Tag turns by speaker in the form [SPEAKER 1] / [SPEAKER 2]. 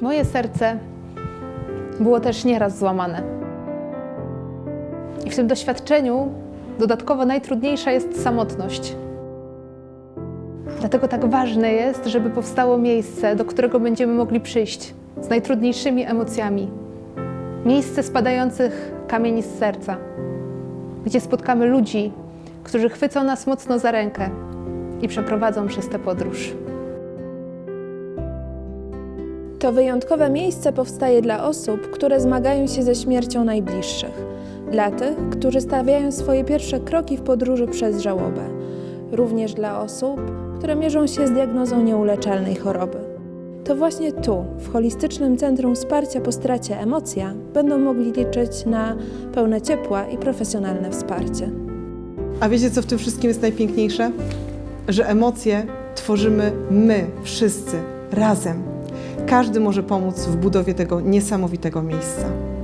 [SPEAKER 1] Moje serce było też nieraz złamane. I w tym doświadczeniu dodatkowo najtrudniejsza jest samotność. Dlatego tak ważne jest, żeby powstało miejsce, do którego będziemy mogli przyjść z najtrudniejszymi emocjami. Miejsce spadających kamieni z serca, gdzie spotkamy ludzi, którzy chwycą nas mocno za rękę i przeprowadzą przez tę podróż.
[SPEAKER 2] To wyjątkowe miejsce powstaje dla osób, które zmagają się ze śmiercią najbliższych, dla tych, którzy stawiają swoje pierwsze kroki w podróży przez żałobę, również dla osób, które mierzą się z diagnozą nieuleczalnej choroby. To właśnie tu, w Holistycznym Centrum Wsparcia po stracie Emocja, będą mogli liczyć na pełne ciepła i profesjonalne wsparcie.
[SPEAKER 3] A wiecie, co w tym wszystkim jest najpiękniejsze? Że emocje tworzymy my, wszyscy, razem. Każdy może pomóc w budowie tego niesamowitego miejsca.